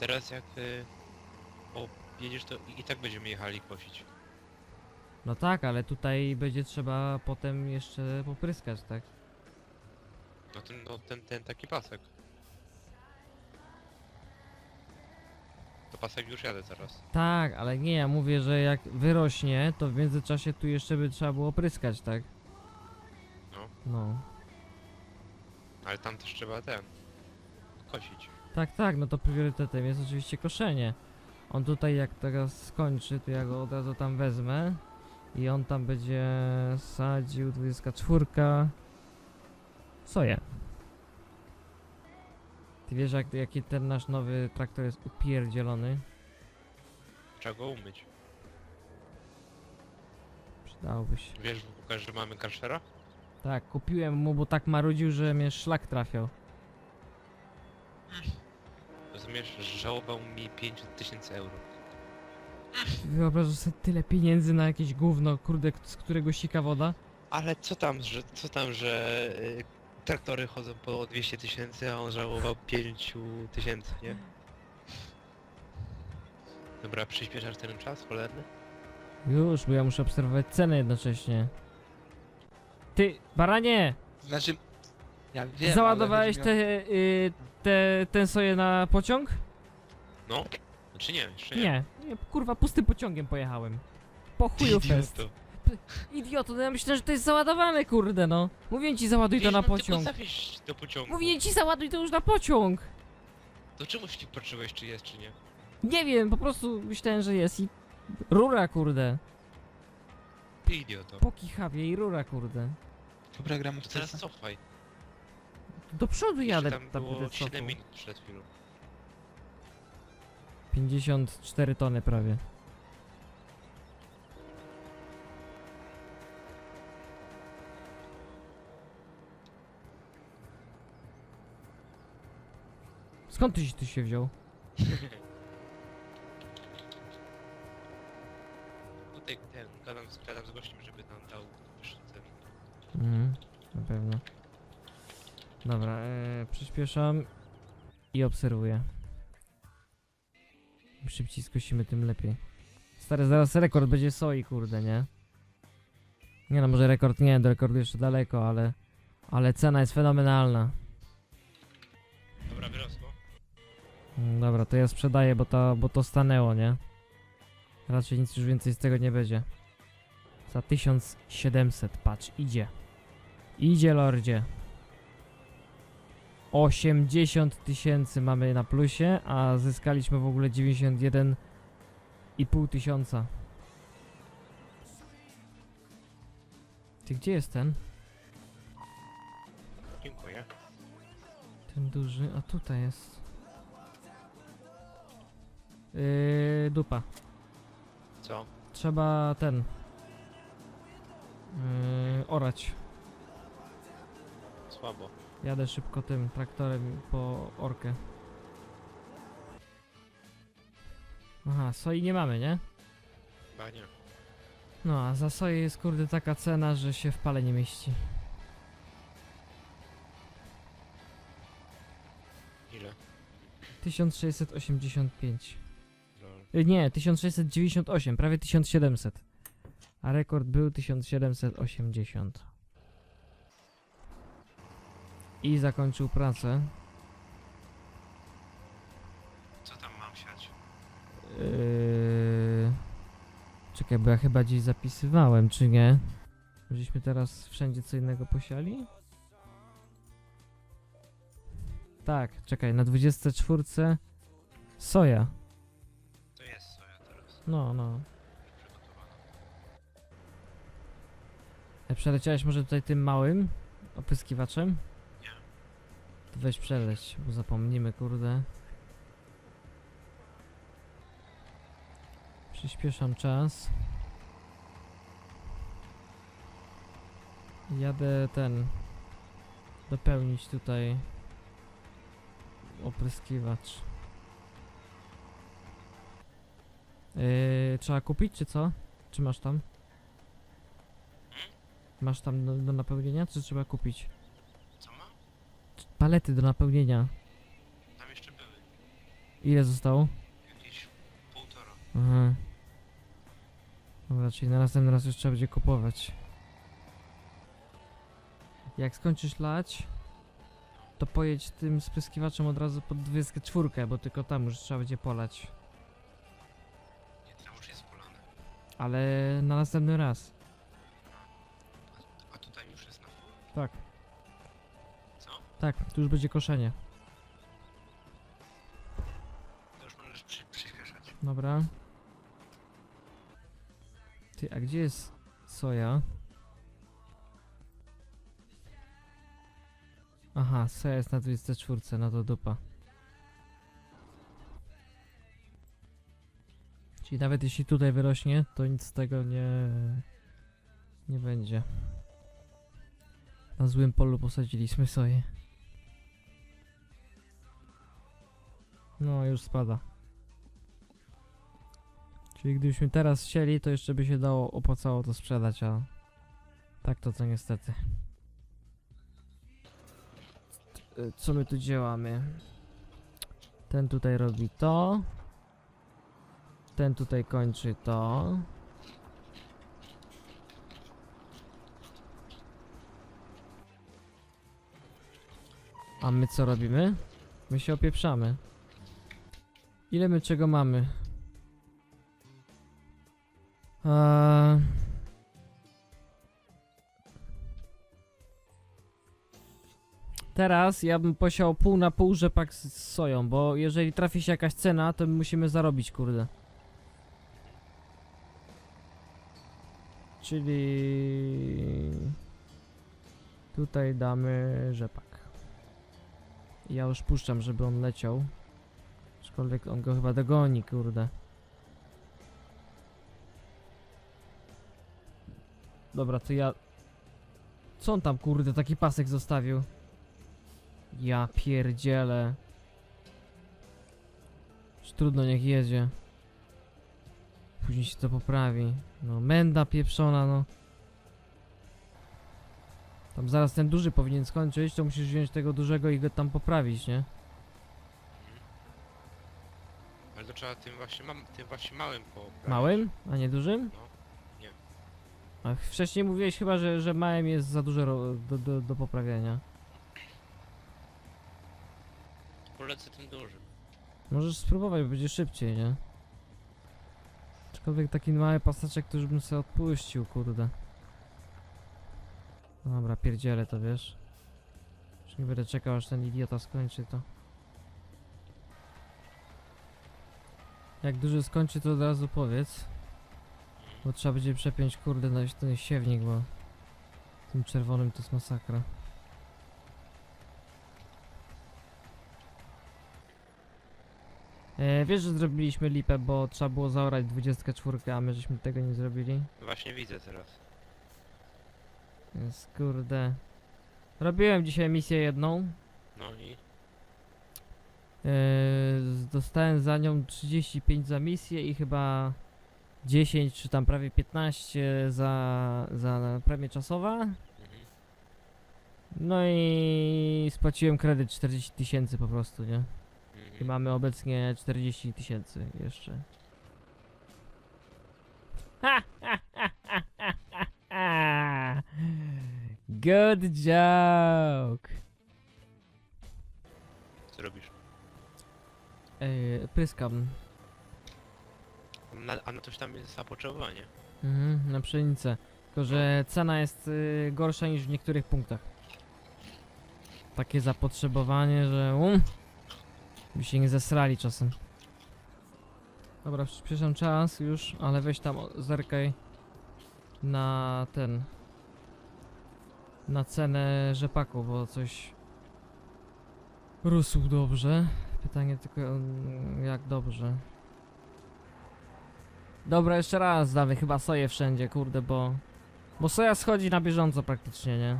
Teraz jak y, o, jedziesz to i, i tak będziemy jechali kosić. No tak, ale tutaj będzie trzeba potem jeszcze popryskać, tak? No ten, no, ten, ten taki pasek. To pasek już jadę teraz. Tak, ale nie, ja mówię, że jak wyrośnie, to w międzyczasie tu jeszcze by trzeba było pryskać, tak? No. No. Ale tam też trzeba ten... Kosić. Tak, tak, no to priorytetem jest oczywiście koszenie. On tutaj jak teraz skończy, to ja go od razu tam wezmę i on tam będzie sadził 24 soję. Ty wiesz jak, jaki ten nasz nowy traktor jest upierdzielony? Trzeba go umyć. Przydałoby się. Wiesz ogóle, że mamy karszera? Tak, kupiłem mu, bo tak marudził, że mnie szlak trafiał. Rozumiesz, żałował mi 5000 euro. Wyobrażasz sobie tyle pieniędzy na jakieś gówno, kurde, z którego sika woda? Ale co tam, że, co tam, że y, traktory chodzą po 200 tysięcy, a on żałował 5 tysięcy, nie? Dobra, przyspieszasz ten czas, cholerny? Już, bo ja muszę obserwować cenę jednocześnie. Ty, baranie! Znaczy, ja wiem, załadowałeś ale te, chodzi mi y, te, ten soję na pociąg? No? Czy nie? Jeszcze nie? Nie. nie. Kurwa, pustym pociągiem pojechałem. Po chuju fest. Idioto. Idioto, no ja myślę, że to jest załadowane, kurde, no. Mówię ci, załaduj to Wiesz, na tylko pociąg. do pociągu. Mówię ci, załaduj to już na pociąg. To czemuś ci patrzyłeś, czy jest, czy nie? Nie wiem, po prostu myślałem, że jest i... Rura, kurde. Ty idioto. Po kichawie i rura, kurde. Dobra, gramy w teraz cofaj. Do przodu jadę, tam tam było będę 7 cofał. minut przed chwilą. 54 tony prawie. Skąd ty się tu się wziął? Tutaj ten, gadam, z- gadam z gościem, żeby nam dał wyższy cel. Mhm, na pewno. Dobra, e, przyspieszam i obserwuję. Im szybciej skosimy, tym lepiej. Stary, zaraz rekord będzie soi, kurde, nie? Nie no, może rekord nie, do rekordu jeszcze daleko, ale... Ale cena jest fenomenalna. Dobra, wyrosło. Mm, Dobra, to ja sprzedaję, bo to, bo to stanęło, nie? Raczej nic już więcej z tego nie będzie. Za 1700, patrz, idzie. Idzie, lordzie. 80 tysięcy mamy na plusie, a zyskaliśmy w ogóle 91,5 tysiąca. Ty gdzie jest ten? Dziękuję. Ten duży, a tutaj jest. Yy, dupa. Co? Trzeba ten. Yy, orać. Słabo. Jadę szybko tym traktorem po orkę. Aha, soi nie mamy, nie? Chyba nie. No, a za soję jest kurde taka cena, że się w pale nie mieści. Ile? 1685. Lol. Y, Nie, 1698, prawie 1700. A rekord był 1780. I zakończył pracę. Co tam mam siać? Yy... Czekaj, bo ja chyba gdzieś zapisywałem, czy nie? Żeśmy teraz wszędzie co innego posiali? Tak, czekaj, na 24 soja. To jest soja teraz. No, no. E, Przeleciałeś może tutaj tym małym opryskiwaczem? Weź przeleć, bo zapomnimy, kurde. Przyspieszam czas. Jadę ten. Dopełnić tutaj opryskiwacz. Yy, trzeba kupić, czy co? Czy masz tam? Masz tam do, do napełnienia, czy trzeba kupić? Palety do napełnienia. Tam jeszcze były. Ile zostało? Jakieś półtora. Aha. Dobra, czyli na następny raz już trzeba będzie kupować. Jak skończysz lać, to pojedź tym spryskiwaczem od razu pod 24, bo tylko tam już trzeba będzie polać. Nie, tam już jest polane. Ale na następny raz. Tak, tu już będzie koszenie. Już możesz przy, przyspieszać. Dobra. Ty, a gdzie jest soja? Aha, soja jest na 24, no to dupa. Czyli nawet jeśli tutaj wyrośnie, to nic z tego nie... nie będzie. Na złym polu posadziliśmy soję. No, już spada. Czyli gdybyśmy teraz chcieli, to jeszcze by się dało, opłacało to sprzedać, a tak to to niestety. E, Co my tu działamy? Ten tutaj robi to. Ten tutaj kończy to. A my co robimy? My się opieprzamy. Ile my czego mamy? Eee... Teraz ja bym posiał pół na pół rzepak z, soją, bo jeżeli trafi się jakaś cena, to my musimy zarobić, kurde. Czyli... Tutaj damy rzepak. Ja już puszczam, żeby on leciał. Aczkolwiek on go chyba dogoni, kurde. Dobra, to ja... Co on tam, kurde, taki pasek zostawił? Ja pierdzielę. Już trudno, niech jedzie. Później się to poprawi. No, menda pieprzona, no. Tam zaraz ten duży powinien skończyć, to musisz wziąć tego dużego i go tam poprawić, nie? Ale to trzeba tym właśnie, mam, tym właśnie małym poprawić. Małym, a nie dużym? No, nie. A wcześniej mówiłeś chyba, że, że małym jest za dużo ro- do, do, do poprawiania. Polecę tym dużym. Możesz spróbować, bo będzie szybciej, nie? Aczkolwiek taki mały paseczek to już bym sobie odpuścił, kurde. Dobra, pierdzielę to, wiesz. Już nie będę czekał, aż ten idiota skończy to. Jak duży skończy, to od razu powiedz. Bo trzeba będzie przepiąć, kurde, na ten siewnik, bo... Tym czerwonym to jest masakra. E, wiesz, że zrobiliśmy lipę, bo trzeba było zaorać 24, a my żeśmy tego nie zrobili. Właśnie widzę teraz. Więc kurde. Robiłem dzisiaj misję jedną. No i E, dostałem za nią 35 za misję i chyba 10 czy tam prawie 15 za, za premię czasowa. No i spłaciłem kredyt 40 tysięcy po prostu, nie? I mamy obecnie 40 tysięcy jeszcze. Good joke. Ej, pryskam. Na, a na coś tam jest zapotrzebowanie. Mhm, na pszenicę. Tylko, że cena jest y, gorsza niż w niektórych punktach. Takie zapotrzebowanie, że um, by się nie zesrali czasem. Dobra, przyspieszam czas już, ale weź tam o- zerkaj na ten na cenę rzepaku, bo coś rósł dobrze. Pytanie tylko mm, jak dobrze. Dobra, jeszcze raz damy chyba soję wszędzie, kurde, bo... Bo soja schodzi na bieżąco praktycznie, nie?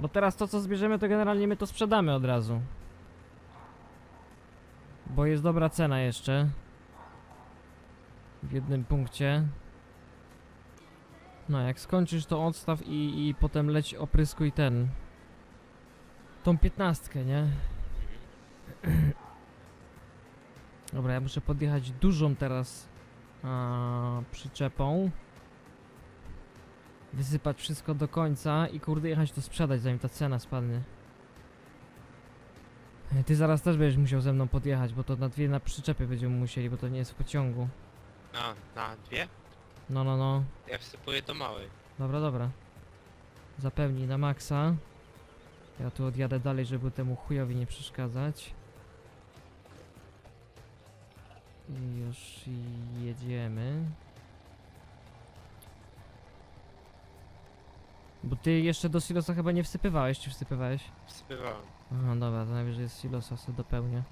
Bo teraz to, co zbierzemy, to generalnie my to sprzedamy od razu. Bo jest dobra cena jeszcze. W jednym punkcie. No, jak skończysz, to odstaw i, i potem leć opryskuj ten. Tą piętnastkę, nie? Dobra, ja muszę podjechać dużą teraz a, przyczepą. Wysypać wszystko do końca i kurde jechać to sprzedać zanim ta cena spadnie. E, Ty zaraz też będziesz musiał ze mną podjechać, bo to na dwie na przyczepy będziemy musieli, bo to nie jest w pociągu. A, na dwie? No, no, no. Ja wsypuję do małej. Dobra, dobra. Zapełnij na maksa. Ja tu odjadę dalej, żeby temu chujowi nie przeszkadzać. I już jedziemy. Bo ty jeszcze do silosa chyba nie wsypywałeś, czy wsypywałeś? Wsypywałem. Aha, dobra, to najwyżej z silosa sobie dopełnię.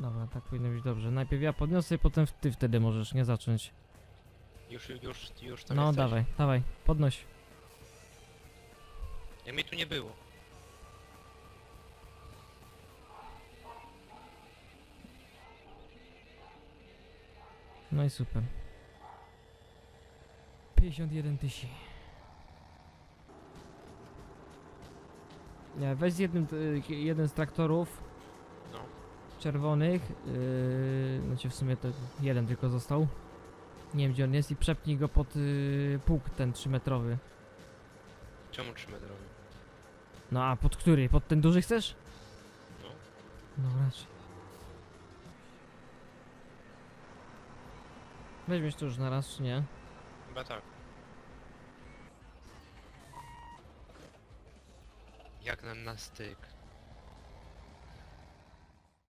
Dobra, tak powinno być dobrze. Najpierw ja podniosę i potem ty wtedy możesz nie zacząć. Już, już, już tam No jesteś. dawaj, dawaj, podnoś. Jak mnie tu nie było. No i super. 51 tysięcy. Nie, weź z jednym, y, jeden z traktorów No. czerwonych, yy, znaczy w sumie to jeden tylko został. Nie wiem gdzie on jest i przepnij go pod yy, pług ten 3 metrowy. Czemu 3 metrowy? No a pod który? Pod ten duży chcesz? No. No raczej. Weźmiesz to już na raz, czy nie? Chyba tak. Jak nam na styk.